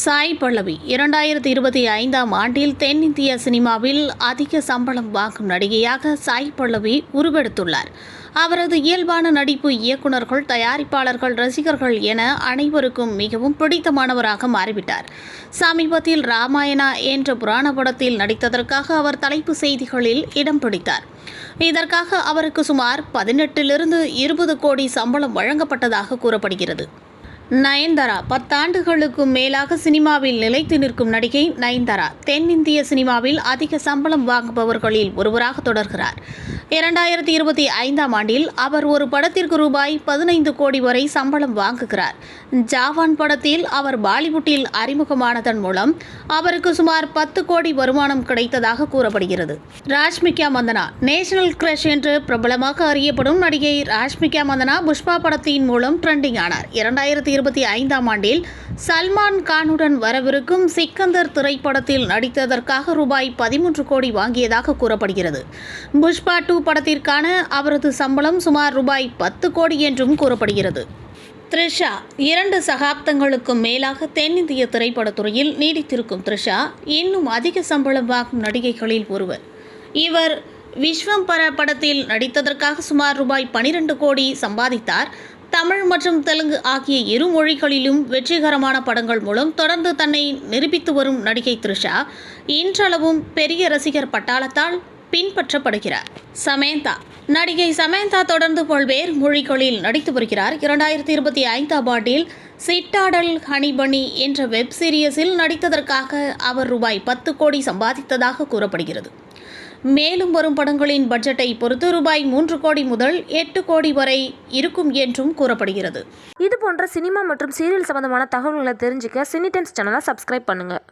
சாய் பல்லவி இரண்டாயிரத்தி இருபத்தி ஐந்தாம் ஆண்டில் தென்னிந்திய சினிமாவில் அதிக சம்பளம் வாங்கும் நடிகையாக சாய் பல்லவி உருவெடுத்துள்ளார். அவரது இயல்பான நடிப்பு இயக்குனர்கள் தயாரிப்பாளர்கள் ரசிகர்கள் என அனைவருக்கும் மிகவும் பிடித்தமானவராக மாறிவிட்டார். சமீபத்தில் ராமாயணா என்ற புராண படத்தில் நடித்ததற்காக அவர் தலைப்பு செய்திகளில் இடம் பிடித்தார். இதற்காக அவருக்கு சுமார் பதினெட்டிலிருந்து இருபது கோடி சம்பளம் வழங்கப்பட்டதாக கூறப்படுகிறது. நயன்தாரா பத்தாண்டுகளுக்கும் மேலாக சினிமாவில் நிலைத்து நிற்கும் நடிகை நயன்தாரா. தென்னிந்திய சினிமாவில் அதிக சம்பளம் வாங்குபவர்களில் ஒருவராக தொடர்கிறார். இரண்டாயிரத்தி இருபத்தி ஐந்தாம் ஆண்டில் அவர் ஒரு படத்திற்கு ரூபாய் பதினைந்து கோடி வரை சம்பளம் வாங்குகிறார். ஜாவான் படத்தில் அவர் பாலிவுட்டில் அறிமுகமானதன் மூலம் அவருக்கு சுமார் பத்து கோடி வருமானம் கிடைத்ததாக கூறப்படுகிறது. ராஷ்மிகா மந்தனா நேஷனல் கிரஷ் என்று பிரபலமாக அறியப்படும் நடிகை ராஷ்மிகா மந்தனா புஷ்பா படத்தின் மூலம் ட்ரெண்டிங் ஆனார். இரண்டாயிரத்தி இருபத்தி ஐந்தாம் ஆண்டில் சல்மான் கானுடன் வரவிருக்கும் சிக்கந்தர் திரைப்படத்தில் நடித்ததற்காக ரூபாய் பதிமூன்று கோடி வாங்கியதாக கூறப்படுகிறது. புஷ்பா டூ படத்திற்கான அவரது சம்பளம் சுமார் ரூபாய் பத்து கோடி என்றும் கூறப்படுகிறது. த்ரிஷா இரண்டு சகாப்தங்களுக்கும் மேலாக தென்னிந்திய திரைப்படத்துறையில் நீடித்திருக்கும் த்ரிஷா இன்னும் அதிக சம்பளம் வாங்கும் நடிகைகளில் ஒருவர். இவர் விஸ்வம்பர படத்தில் நடித்ததற்காக சுமார் ரூபாய் பனிரெண்டு கோடி சம்பாதித்தார். தமிழ் மற்றும் தெலுங்கு ஆகிய இரு மொழிகளிலும் வெற்றிகரமான படங்கள் மூலம் தொடர்ந்து தன்னை நிரூபித்து வரும் நடிகை த்ரிஷா இன்றளவும் பெரிய ரசிகர் பட்டாளத்தால் பின்பற்றப்படுகிறார். சமேந்தா நடிகை சமேந்தா தொடர்ந்து பல்வேறு மொழிகளில் நடித்து வருகிறார். இரண்டாயிரத்தி இருபத்தி ஐந்தாம் ஆண்டில் சிட்டாடல் ஹனிபனி என்ற வெப் சீரியஸில் நடித்ததற்காக அவர் ரூபாய் பத்து கோடி சம்பாதித்ததாக கூறப்படுகிறது. மேலும் வரும் படங்களின் பட்ஜெட்டை பொறுத்து ரூபாய் மூன்று கோடி முதல் எட்டு கோடி வரை இருக்கும் என்றும் கூறப்படுகிறது. இது போன்ற சினிமா மற்றும் சீரியல் சம்பந்தமான தகவல்களை தெரிஞ்சுக்க சினிடென்ஸ் சேனலை சப்ஸ்கிரைப் பண்ணுங்கள்